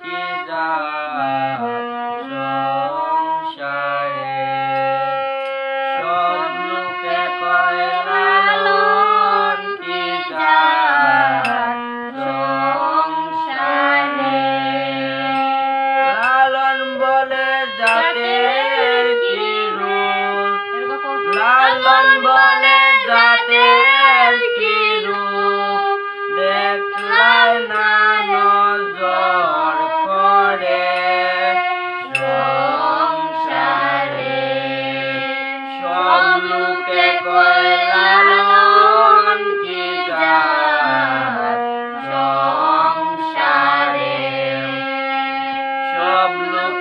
কি যা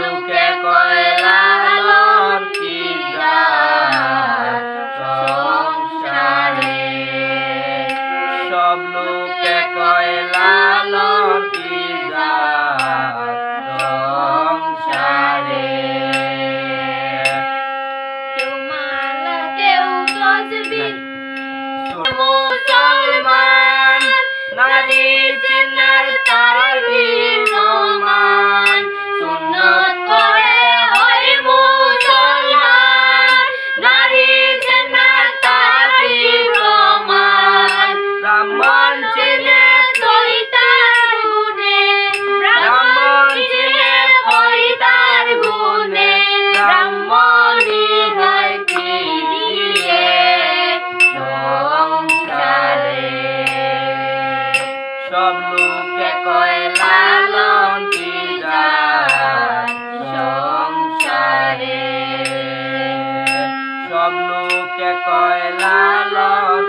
লোকে কয়লা মুখে কয় লালন সংসারে। সব লোকে কয় লালন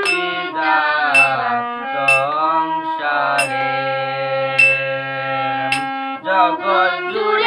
সংসারে। জগৎ জুড়ে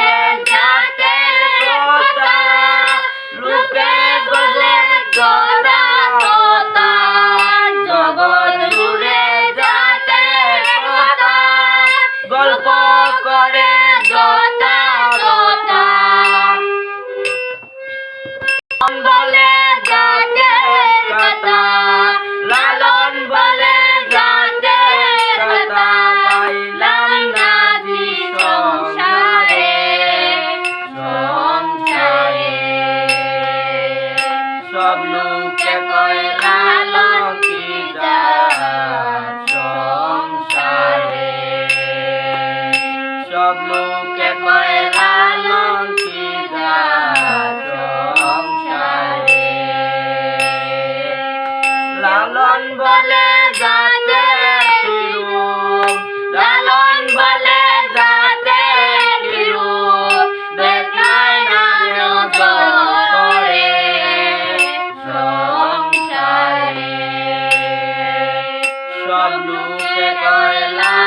সব লোকে করলা